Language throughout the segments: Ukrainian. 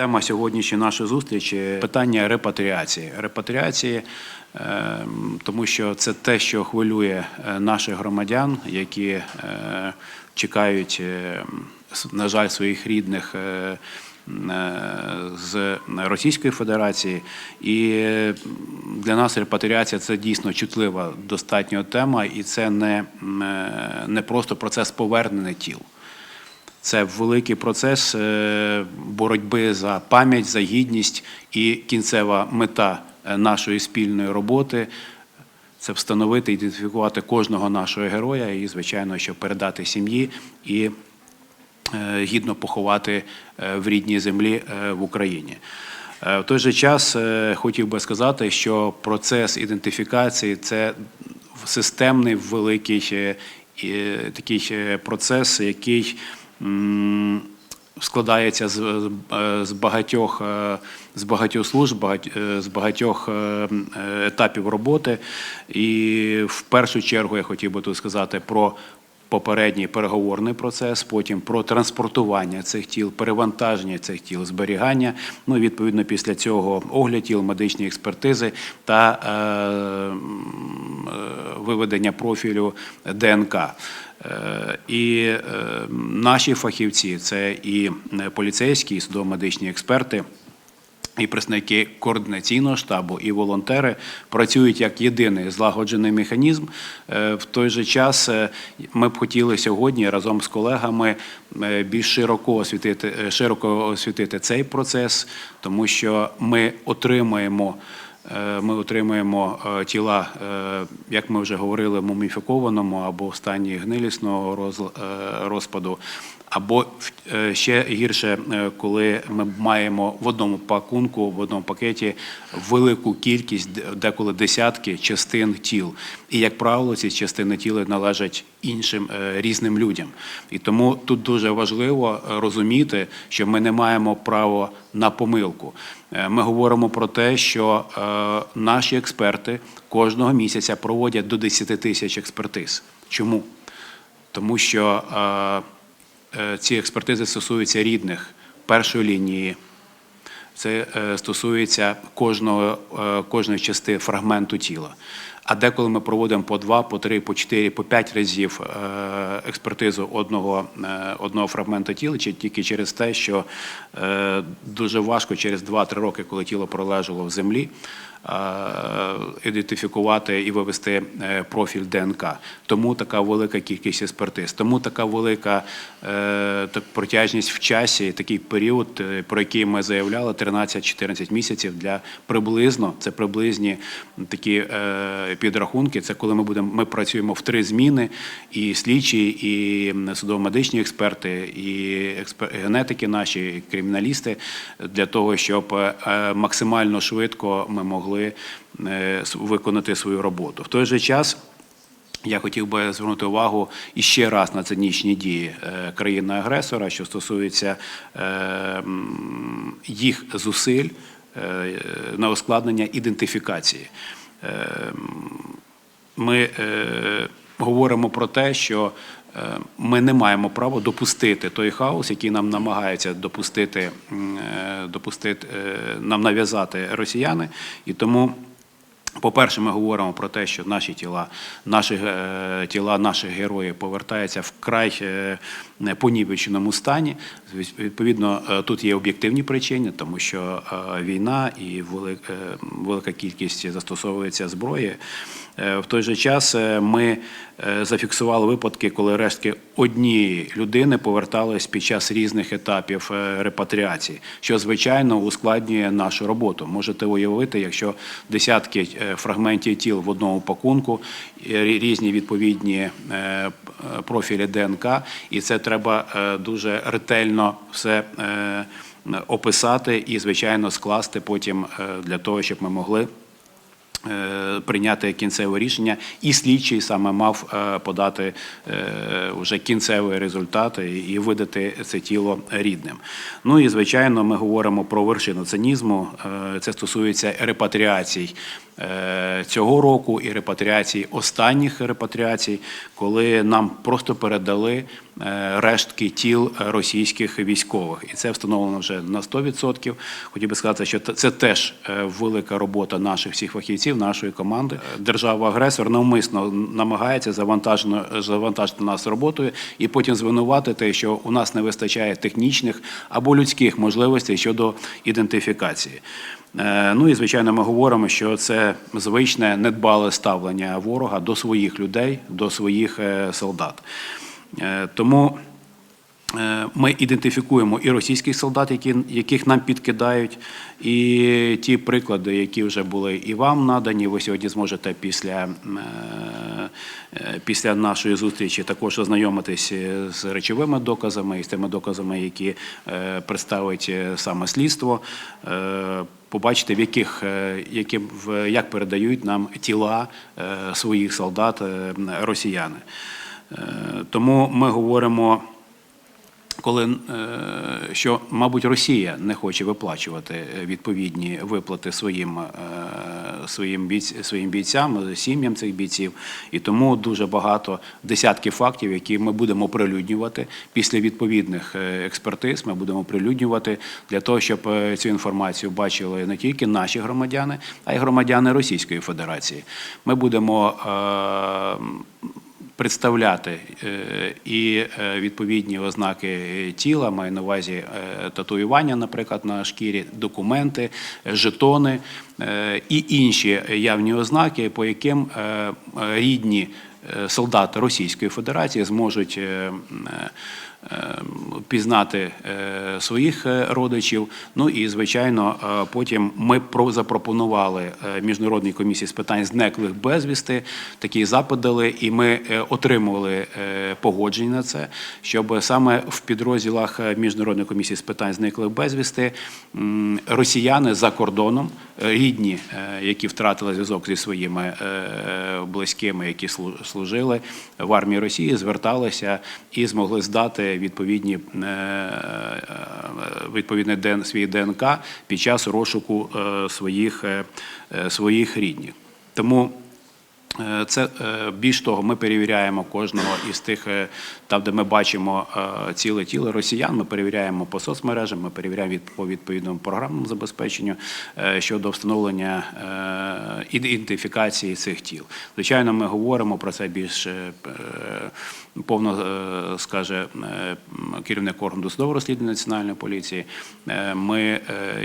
Тема сьогоднішньої нашої зустрічі питання репатріації. Репатріації, е, тому що це те, що хвилює е, наших громадян, які е, чекають, е, на жаль, своїх рідних. З Російської Федерації, і для нас репатріація це дійсно чутлива достатньо тема, і це не, не просто процес повернення тіл. Це великий процес е, боротьби за пам'ять, за гідність і кінцева мета е, нашої спільної роботи. Це встановити, ідентифікувати кожного нашого героя і, звичайно, що передати сім'ї і е, гідно поховати в рідній землі в Україні. В той же час хотів би сказати, що процес ідентифікації це системний великий такий процес, який складається з, з- багатьох е, з багатьох служб, багать- е, з багатьох е, етапів роботи. І в першу чергу я хотів би тут сказати про попередній переговорний процес, потім про транспортування цих тіл, перевантаження цих тіл, зберігання. Ну і відповідно після цього огляд тіл, медичні експертизи та е, е, виведення профілю ДНК. Е, І е, наші фахівці, це і е, поліцейські, і судово-медичні експерти. І представники координаційного штабу, і волонтери працюють як єдиний злагоджений механізм. В той же час ми б хотіли сьогодні разом з колегами більш широко освітити, широко освітити цей процес, тому що ми отримаємо. Е, Ми отримуємо е, тіла, е, як ми вже говорили, муміфікованому або в стані гнилісного роз- розпаду, або е, ще гірше, е, коли ми маємо в одному пакунку, в одному пакеті велику кількість, деколи десятки частин тіл. І, як правило, ці частини тіла належать іншим е, різним людям. І тому тут дуже важливо розуміти, що ми не маємо права на помилку. Ми говоримо про те, що наші експерти кожного місяця проводять до 10 тисяч експертиз. Чому? Тому що ці експертизи стосуються рідних першої лінії. Це е, стосується кожного, е, кожної частини фрагменту тіла. А деколи ми проводимо по два, по три, по чотири, по п'ять разів е, експертизу одного, е, одного фрагменту тіла, чи тільки через те, що е, дуже важко через 2-3 роки, коли тіло пролежало в землі, е, ідентифікувати і вивести е, профіль ДНК. Тому така велика кількість експертиз, тому така велика е, протяжність в часі, такий період, е, про який ми заявляли, 13-14 місяців для приблизно, це приблизні такі е, підрахунки. Це коли ми будемо, ми працюємо в три зміни, і слідчі, і судово-медичні експерти, і експер, генетики наші, і криміналісти, для того, щоб е, максимально швидко ми могли е, с- виконати свою роботу. В той же час. Я хотів би звернути увагу іще раз на цинічні дії е, країни-агресора, що стосується е, їх зусиль е, на ускладнення ідентифікації. Е, Ми е, говоримо про те, що е, ми не маємо права допустити той хаос, який нам намагаються допустити, е, допустити е, нам нав'язати росіяни, і тому. По-перше, ми говоримо про те, що наші тіла, наші е, тіла наших героїв повертаються в край е, понівеченому стані. Від- Відповідно, е, тут є об'єктивні причини, тому що війна і велика, велика кількість застосовується зброї. В той же час ми зафіксували випадки, коли рештки однієї людини повертались під час різних етапів репатріації, що звичайно ускладнює нашу роботу. Можете уявити, якщо десятки фрагментів тіл в одному пакунку, різні відповідні е, е, профілі ДНК, і це треба е, дуже ретельно все. е, Описати і, звичайно, скласти потім е, для того, щоб ми могли е, прийняти кінцеве рішення, і слідчий саме мав е, подати е, вже кінцевий результат і- видати це тіло рідним. Ну і звичайно, ми говоримо про вершину цинізму. Е, Це стосується репатріацій е, цього року і репатріації останніх репатріацій, коли нам просто передали е, рештки тіл російських військових, і це встановлено вже на 100%. Хотів би сказати, що це теж е, велика робота наших всіх фахівців, нашої команди. Держава-агресор навмисно намагається завантажити нас роботою і потім звинуватити, що у нас не вистачає технічних або людських можливостей щодо ідентифікації. Е, Ну і звичайно, ми говоримо, що це звичне недбале ставлення ворога до своїх людей, до своїх е, солдат. Е, Тому ми ідентифікуємо і російських солдат, які, яких нам підкидають, і ті приклади, які вже були і вам надані. Ви сьогодні зможете після, е, е, після нашої зустрічі також ознайомитись з речовими доказами і з тими доказами, які е, представить е, саме слідство. Е, Побачити, в яких е, які, як передають нам тіла е, своїх солдат е, росіяни. Е, Тому ми говоримо коли е, що, мабуть, Росія не хоче виплачувати е, відповідні виплати своїм, е, своїм, бійць, своїм бійцям, сім'ям цих бійців, і тому дуже багато десятків фактів, які ми будемо прилюднювати після відповідних експертиз. Ми будемо прилюднювати для того, щоб цю інформацію бачили не тільки наші громадяни, а й громадяни Російської Федерації. Ми будемо представляти е, і е, відповідні ознаки тіла, маю на увазі е, татуювання, наприклад, на шкірі, документи, жетони і інші явні ознаки, по яким рідні солдати Російської Федерації зможуть. Е, е, е, Пізнати е, своїх е, родичів. Ну і звичайно, е, потім ми про- запропонували міжнародній комісії з питань зниклих безвісти. Такий запит дали, і ми отримували погодження на це, щоб саме в підрозділах міжнародної комісії з питань зниклих безвісти росіяни за кордоном, рідні, які втратили зв'язок зі своїми близькими, які служили в армії Росії, зверталися і змогли здати відповідні е, е, відповідний свій ДНК під час розшуку е, своїх, своїх рідних. Тому Це е, більш того, ми перевіряємо кожного із тих, е, там, де ми бачимо е, ціле тіло росіян. Ми перевіряємо по соцмережам, ми перевіряємо від по відповідному програмному забезпеченню е, щодо встановлення е, ідентифікації цих тіл. Звичайно, ми говоримо про це більш е, е, повно е, скаже е, керівник органу досудового розслідування національної поліції. Е, Ми е,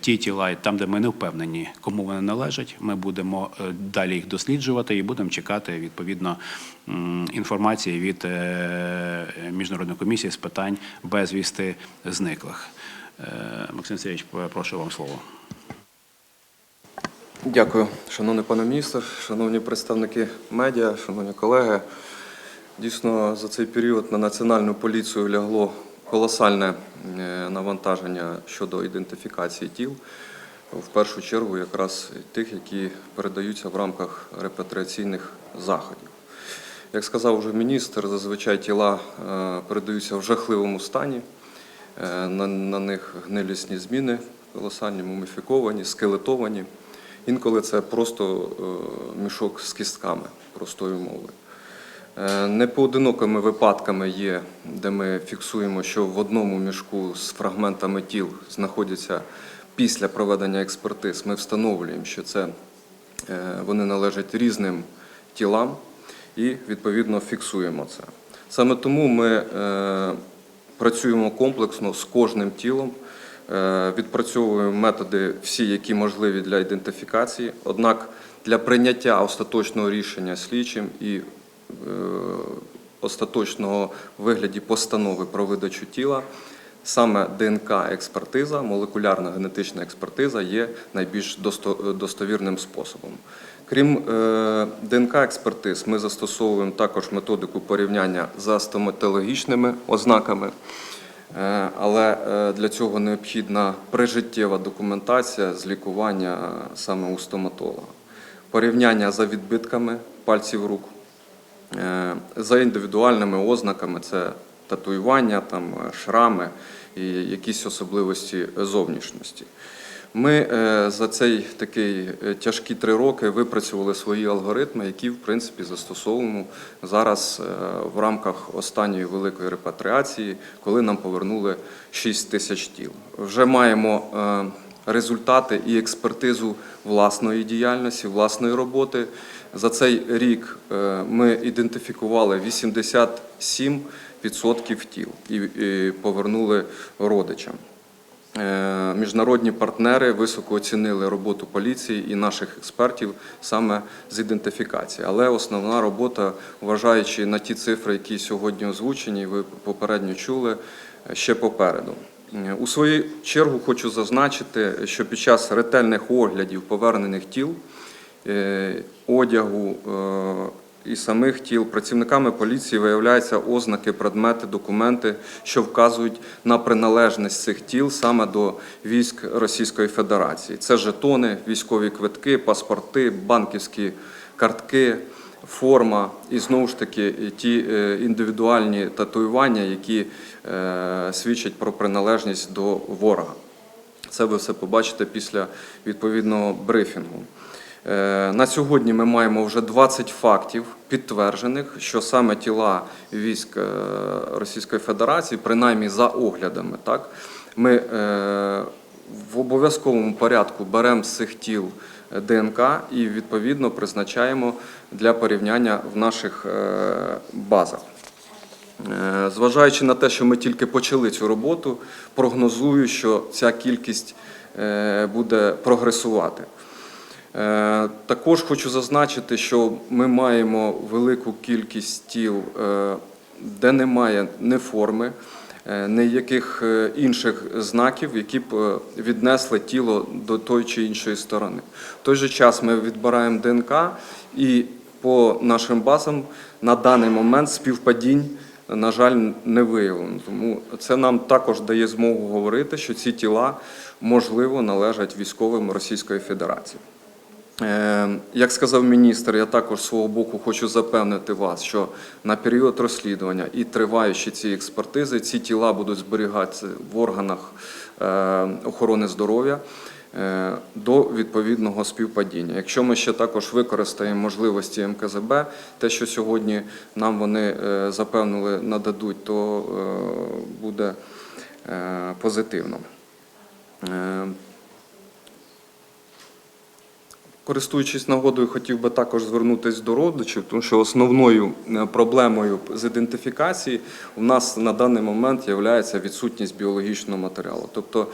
ті тіла, там, де ми не впевнені, кому вони належать, ми будемо е, далі їх досліджувати і будемо чекати відповідно інформації від е, міжнародної комісії з питань безвісти зниклих. Е, Максим Сергійович, прошу вам слово. Дякую, шановний пане міністр, шановні представники медіа, шановні колеги. Дійсно, за цей період на національну поліцію лягло колосальне е, навантаження щодо ідентифікації тіл. В першу чергу, якраз тих, які передаються в рамках репатріаційних заходів. Як сказав вже міністр, зазвичай тіла е, передаються в жахливому стані. Е, На, них гнилісні зміни, колосальні, муміфіковані, скелетовані. Інколи це просто е, мішок з кістками простою мовою. Непоодинокими випадками є, де ми фіксуємо, що в одному мішку з фрагментами тіл знаходяться після проведення експертиз. Ми встановлюємо, що це е, вони належать різним тілам і відповідно фіксуємо це. Саме тому ми е, працюємо комплексно з кожним тілом, е, відпрацьовуємо методи всі, які можливі для ідентифікації. Однак для прийняття остаточного рішення слідчим і остаточного вигляді постанови про видачу тіла. Саме ДНК-експертиза, молекулярна генетична експертиза є найбільш достовірним способом. Крім е, ДНК-експертиз, ми застосовуємо також методику порівняння за стоматологічними ознаками, Е, але е, для цього необхідна прижиттєва документація з лікування саме у стоматолога, порівняння за відбитками пальців рук, Е, за індивідуальними ознаками це татуювання, там, е, шрами і якісь особливості зовнішності. Ми е, за цей такий е, тяжкі три роки випрацювали свої алгоритми, які в принципі застосовуємо зараз е, в рамках останньої великої репатріації, коли нам повернули 6 тисяч тіл. Вже маємо е, результати і експертизу власної діяльності, власної роботи. За цей рік е, ми ідентифікували 87% тіл і повернули родичам. Е, Міжнародні партнери високо оцінили роботу поліції і наших експертів саме з ідентифікації. Але основна робота, вважаючи на ті цифри, які сьогодні озвучені, ви попередньо чули, ще попереду. Е, У свою чергу хочу зазначити, що під час ретельних оглядів повернених тіл, е, одягу і самих тіл працівниками поліції виявляються ознаки, предмети, документи, що вказують на приналежність цих тіл саме до військ Російської Федерації. Це жетони, військові квитки, паспорти, банківські картки, форма і знову ж таки ті е, індивідуальні татуювання, які е, свідчать про приналежність до ворога. Це ви все побачите після відповідного брифінгу. Е, На сьогодні ми маємо вже 20 фактів підтверджених, що саме тіла військ е, Російської Федерації, принаймні за оглядами, так ми е, в обов'язковому порядку беремо з цих тіл ДНК і відповідно призначаємо для порівняння в наших базах. Зважаючи на те, що ми тільки почали цю роботу, прогнозую, що ця кількість буде прогресувати. Е, Також хочу зазначити, що ми маємо велику кількість тіл, е, де немає ні форми, е, ніяких інших знаків, які б віднесли тіло до тої чи іншої сторони. В той же час ми відбираємо ДНК і по нашим базам на даний момент співпадінь, на жаль, не виявлено. Тому це нам також дає змогу говорити, що ці тіла можливо належать військовим Російської Федерації. Е, Як сказав міністр, я також свого боку хочу запевнити вас, що на період розслідування і триваючи ці експертизи, ці тіла будуть зберігатися в органах е, охорони здоров'я е, до відповідного співпадіння. Якщо ми ще також використаємо можливості МКЗБ, те, що сьогодні нам вони е, запевнили нададуть, то е, буде позитивно. Користуючись нагодою, хотів би також звернутися до родичів, тому що основною е, проблемою з ідентифікації у нас на даний момент є відсутність біологічного матеріалу. Тобто,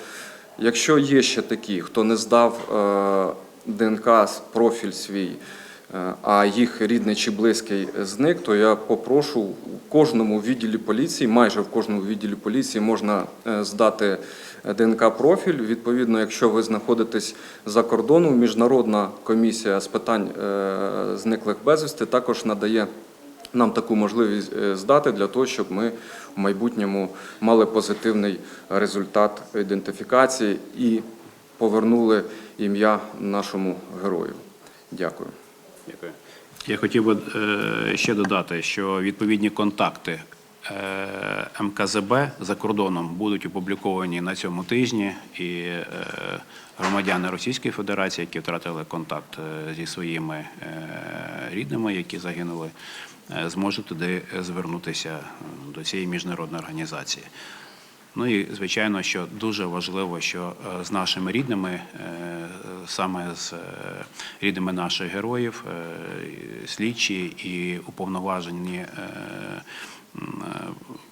якщо є ще такі, хто не здав е, ДНК профіль свій, е, а їх рідний чи близький зник, то я попрошу в кожному відділі поліції, майже в кожному відділі поліції можна здати ДНК-профіль. Відповідно, якщо ви знаходитесь за кордоном, міжнародна комісія з питань е, зниклих безвісти також надає нам таку можливість е, здати для того, щоб ми в майбутньому мали позитивний результат ідентифікації і повернули ім'я нашому герою. Дякую. Дякую. Я хотів би е, ще додати, що відповідні контакти МКЗБ за кордоном будуть опубліковані на цьому тижні, і е, громадяни Російської Федерації, які втратили контакт е, зі своїми е, рідними, які загинули, е, зможуть туди звернутися е, до цієї міжнародної організації. Ну і звичайно, що дуже важливо, що е, з нашими рідними, е, саме з е, рідними наших героїв, е, слідчі і уповноважені е, е,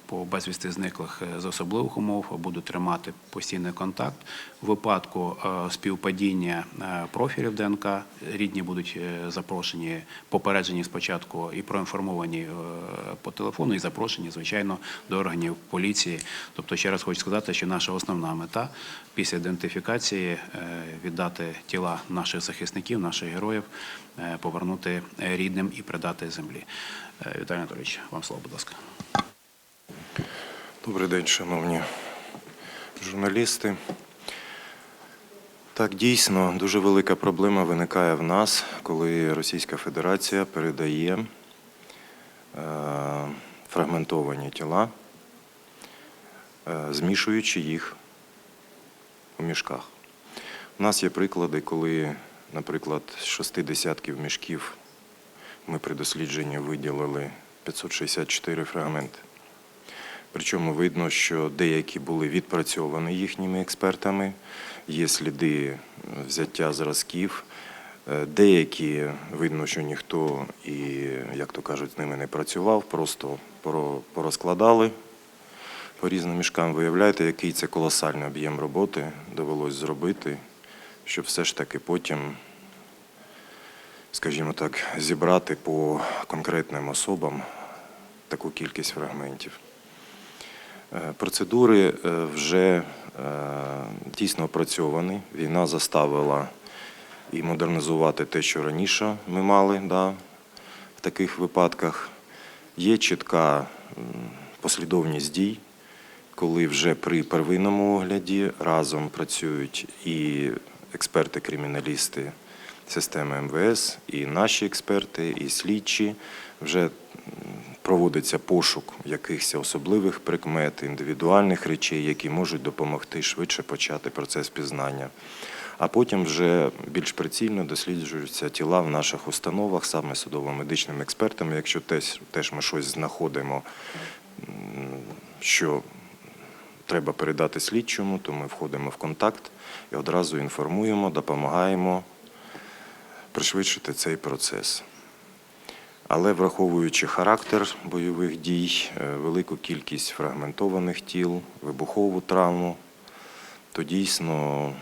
по безвісти зниклих е, з особливих умов будуть тримати постійний контакт. У випадку е, співпадіння е, профілів ДНК рідні будуть запрошені, попереджені спочатку і проінформовані по телефону, і запрошені, звичайно, до органів поліції. Тобто, ще раз хочу сказати, що наша основна мета після ідентифікації віддати тіла наших захисників, наших героїв, повернути рідним і придати землі. Віталій Анатолійович, вам слово, будь ласка. Добрий день, шановні журналісти. Так, дійсно, дуже велика проблема виникає в нас, коли Російська Федерація передає е, фрагментовані тіла, е, змішуючи їх у мішках. У нас є приклади, коли, наприклад, з шести десятків мішків ми при дослідженні виділили 564 фрагменти. Причому видно, що деякі були відпрацьовані їхніми експертами, є сліди е, взяття зразків, Е, деякі видно, що ніхто і, як то кажуть, з ними не працював, просто порозкладали по різним мішкам. Виявляєте, який це колосальний об'єм роботи довелось зробити, щоб все ж таки потім, скажімо так, зібрати по конкретним особам таку кількість фрагментів. Е, Процедури е, вже е, дійсно опрацьовані. Війна заставила і модернізувати те, що раніше ми мали да, в таких випадках. Є чітка послідовність дій, коли вже при первинному огляді разом працюють і експерти-криміналісти системи МВС, і наші експерти, і слідчі. Вже проводиться пошук якихось особливих прикмет, індивідуальних речей, які можуть допомогти швидше почати процес пізнання. А потім вже більш прицільно досліджуються тіла в наших установах саме судово-медичними експертами. Якщо теж, теж ми щось знаходимо, що треба передати слідчому, то ми входимо в контакт і одразу інформуємо, допомагаємо пришвидшити цей процес. Але враховуючи характер бойових дій, е, велику кількість фрагментованих тіл, вибухову травму, то дійсно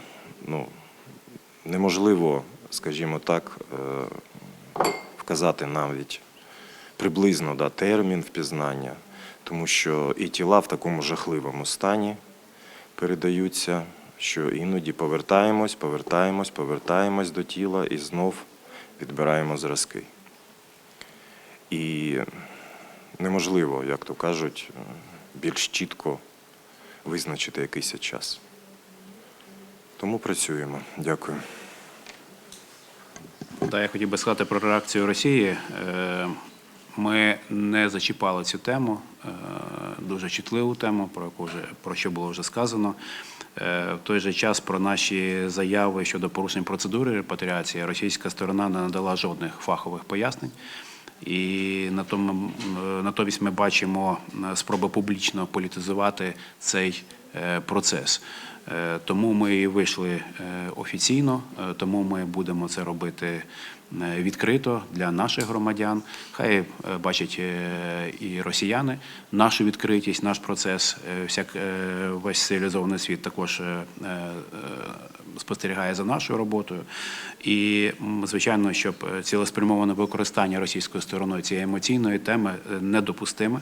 ну, неможливо, скажімо так, е, вказати навіть приблизно да, термін впізнання, тому що і тіла в такому жахливому стані передаються, що іноді повертаємось, повертаємось, повертаємось до тіла і знов відбираємо зразки. І неможливо, як то кажуть, більш чітко визначити якийсь час. Тому працюємо. Дякую. Та я хотів би сказати про реакцію Росії. Е, Ми не зачіпали цю тему, е, дуже чутливу тему, про яку вже про що було вже сказано. Е, В той же час про наші заяви щодо порушень процедури репатріації російська сторона не надала жодних фахових пояснень. І натомість ми бачимо е, спроби публічно політизувати цей е, процес. Е, Тому ми і вийшли офіційно, тому ми будемо це робити відкрито для наших громадян. Хай бачать і росіяни нашу відкритість, наш процес. Всяк весь цивілізований світ також спостерігає за нашою роботою. І звичайно, щоб е, цілеспрямоване використання російською стороною цієї емоційної теми е, недопустиме.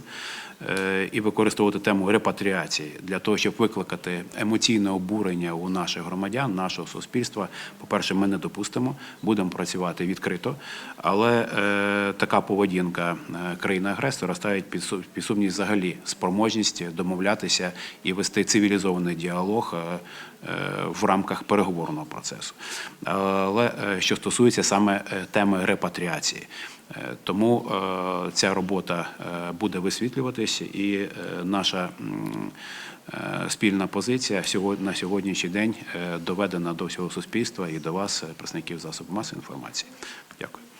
Е, І використовувати тему репатріації для того, щоб викликати емоційне обурення у наших громадян, нашого суспільства. По-перше, ми не допустимо, будемо працювати відкрито. Але е, така поведінка е, країни-агресора ставить під су- під сумнів взагалі спроможність домовлятися і вести цивілізований діалог е, в рамках переговорного процесу. Але що стосується саме теми репатріації. Е, Тому е, ця робота е, буде висвітлюватись, і наша спільна позиція на сьогоднішній день доведена до всього суспільства і до вас, представників засобів масової інформації. Дякую.